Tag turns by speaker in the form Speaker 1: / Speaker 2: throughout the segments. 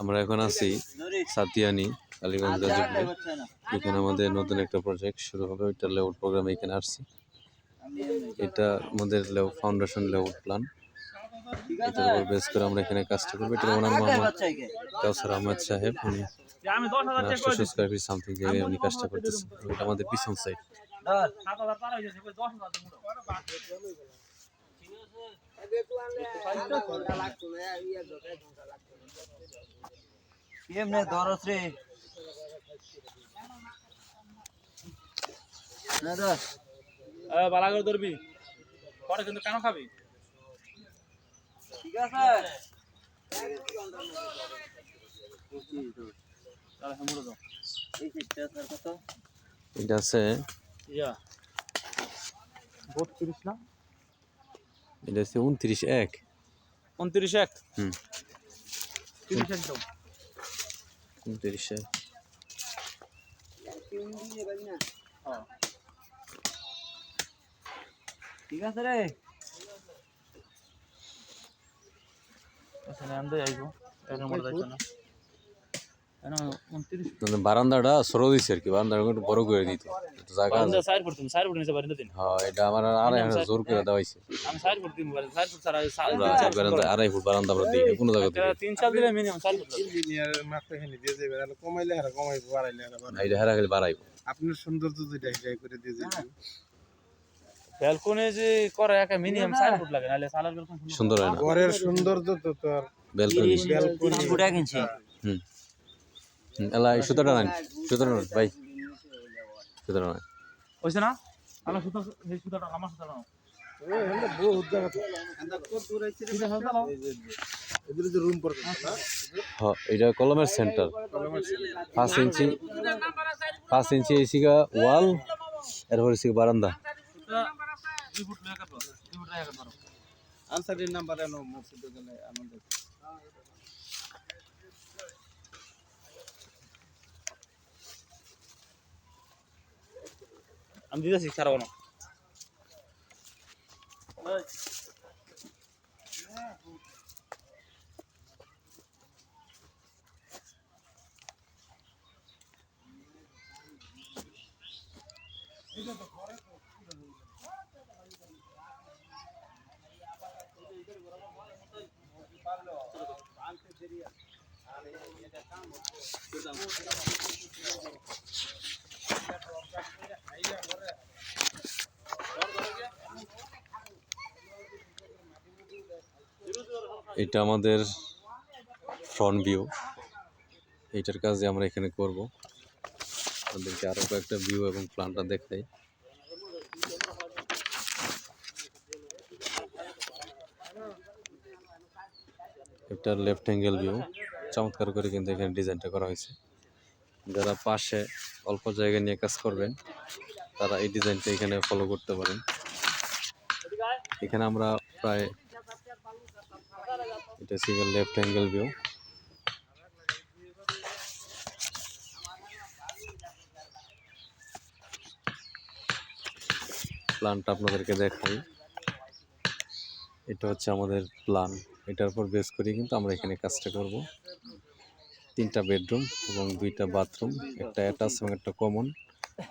Speaker 1: আমরা এখন আছি সাতিয়ানি কালীগঞ্জ গাজীপুরে। এখানে আমাদের নতুন একটা প্রজেক্ট শুরু হবে ওইটা লেআউট প্রোগ্রাম এখানে আসছি। এটা আমাদের ফাউন্ডেশন লেআউট প্ল্যান এটার উপর বেস করে আমরা এখানে কাজটা করব। এটা ওনার মামা কাউসার আহমেদ সাহেব উনি আটশো স্কোয়ার ফিট সামথিং জায়গায় উনি কাজটা করতেছেন এটা আমাদের পিছন সাইড
Speaker 2: এমনি ধরস রে না
Speaker 3: বালা করে ধরবি। পরে কিন্তু কেন খাবি?
Speaker 2: ঠিক আছে।
Speaker 1: এটা আছে।
Speaker 3: ইয়া। বত্রিশ না?
Speaker 1: এটা হচ্ছে উনত্রিশ এক।
Speaker 3: উনত্রিশ এক?
Speaker 1: হুম।
Speaker 3: তিরিশ এক দাও।
Speaker 1: উনত্রিশ এক।
Speaker 3: হ্যাঁ
Speaker 2: ঠিক আছে রে।
Speaker 3: এখানে আনতে যাইবো। এরকম মতো যাইতো না
Speaker 1: বারান্দাটা সরো দিছে আর কি বারান্দাটা একটু বড় করে দিতে জায়গা আছে
Speaker 3: সাইড করতে সাইড করতে নিতে দিন
Speaker 1: হ্যাঁ এটা আমার আর আড়াই হাজার জোর করে দেওয়া হয়েছে
Speaker 3: আমি সাইড করতে দিব সাইড করতে সারা
Speaker 1: পুরা বারান্দা আড়াই ফুট বারান্দা আমরা দিই কোনো জায়গা থেকে
Speaker 3: তিন সাল দিলে মিনিমাম সাইড করতে
Speaker 4: ইঞ্জিনিয়ার মাত্র এখানে দিয়ে যাবে তাহলে কমাইলে হারা কমাইবো বাড়াইলে হারা বাড়াইবো
Speaker 1: এটা হেরা খালি বাড়াইব
Speaker 4: আপনার সৌন্দর্য যেটা সেটাই করে দিয়ে যাবে
Speaker 3: ব্যালকনি যে করে একা মিনিমাম সাইড ফুট লাগে নাহলে সালার ব্যালকনি
Speaker 1: সুন্দর হয় না
Speaker 4: ঘরের সৌন্দর্য তো তো আর
Speaker 1: ব্যালকনি
Speaker 2: ফুটা কিনছি
Speaker 1: হুম এই সুতাটা নাই সুতাটা নাই ভাই। সুতাটা নাই
Speaker 3: হইছে না? আমার সুতো এই সুতোটা আমার সুতোটা নাও।
Speaker 1: হ্যাঁ এটা কলমের সেন্টার পাঁচ ইঞ্চি পাঁচ ইঞ্চি এসিগা ওয়াল এরপর এসিগা বারান্দা।
Speaker 4: আনসারের নাম্বার মসজিদে গেলে আনন্দ।
Speaker 3: আমি দিতেছি ছাড়াবো না।
Speaker 1: এটা আমাদের ফ্রন্ট ভিউ এইটার কাজে আমরা এখানে করব। আপনাদেরকে আরও কয়েকটা ভিউ এবং প্ল্যানটা দেখাই। একটা লেফট অ্যাঙ্গেল ভিউ চমৎকার করে কিন্তু এখানে ডিজাইনটা করা হয়েছে। যারা পাশে অল্প জায়গা নিয়ে কাজ করবেন, তারা এই ডিজাইনটা এখানে ফলো করতে পারেন। এখানে আমরা প্রায় এটা সিঙ্গেল লেফট অ্যাঙ্গেল ভিউ প্ল্যানটা আপনাদেরকে দেখাই। এটা হচ্ছে আমাদের প্ল্যান এটার উপর বেস করি কিন্তু আমরা এখানে কাজটা করব। তিনটা বেডরুম এবং দুইটা বাথরুম, একটা অ্যাটাচ এবং একটা কমন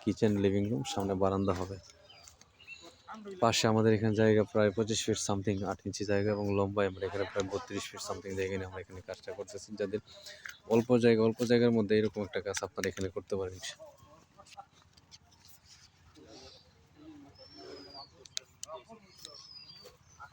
Speaker 1: কিচেন লিভিং রুম সামনে বারান্দা হবে। পাশে আমাদের এখানে জায়গা প্রায় পঁচিশ ফিট সামথিং আট ইঞ্চি জায়গা এবং লম্বায় আমরা এখানে প্রায় বত্রিশ ফিট সামথিং জায়গা নিয়ে আমরা এখানে কাজটা করতেছি, যাদের অল্প জায়গা, অল্প জায়গার মধ্যে এরকম একটা কাজ আপনারা এখানে করতে পারেন
Speaker 4: এন্দা তো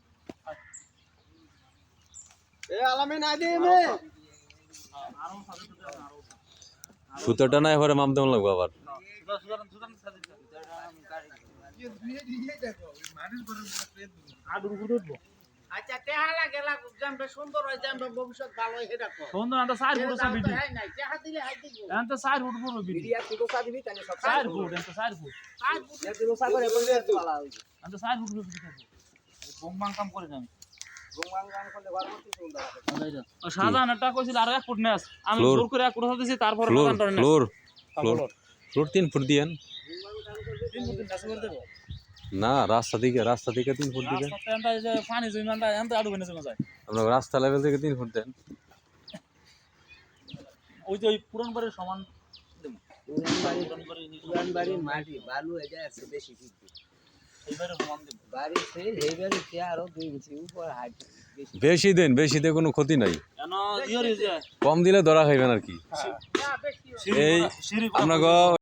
Speaker 1: সুতোটা না এবারে মাপদাম লাগবো আবার।
Speaker 5: আচ্ছা তেহা লাগে লাগুক জামবে সুন্দর হয় জামবে ভবিষ্যৎ ভালো হয় এটা
Speaker 3: সুন্দর আন্তা
Speaker 5: সার নাই তেহা দিলে হাই দিবি।
Speaker 3: আন্তা সার ফুট পুরো বিডি বিডিয়া
Speaker 5: দিবি তানে
Speaker 3: সব সার ফুট আন্তা সার সার কাম করে
Speaker 1: না তিন ফুট দিয়েন। না রাস্তা থেকে থেকে তিন ফুট দিবেন লেভেল থেকে তিন ফুট দেন।
Speaker 3: ওই যে ওই পুরান বাড়ির সমান পুরান বাড়ির
Speaker 2: মাটি বালু এটা বেশি বেশি
Speaker 1: দিন বেশি দিয়ে কোনো ক্ষতি নাই।
Speaker 3: ইয়ে
Speaker 1: কম দিলে ধরা খাইবেন আর কি।
Speaker 3: সিঁড়ি
Speaker 1: এই আপনাকে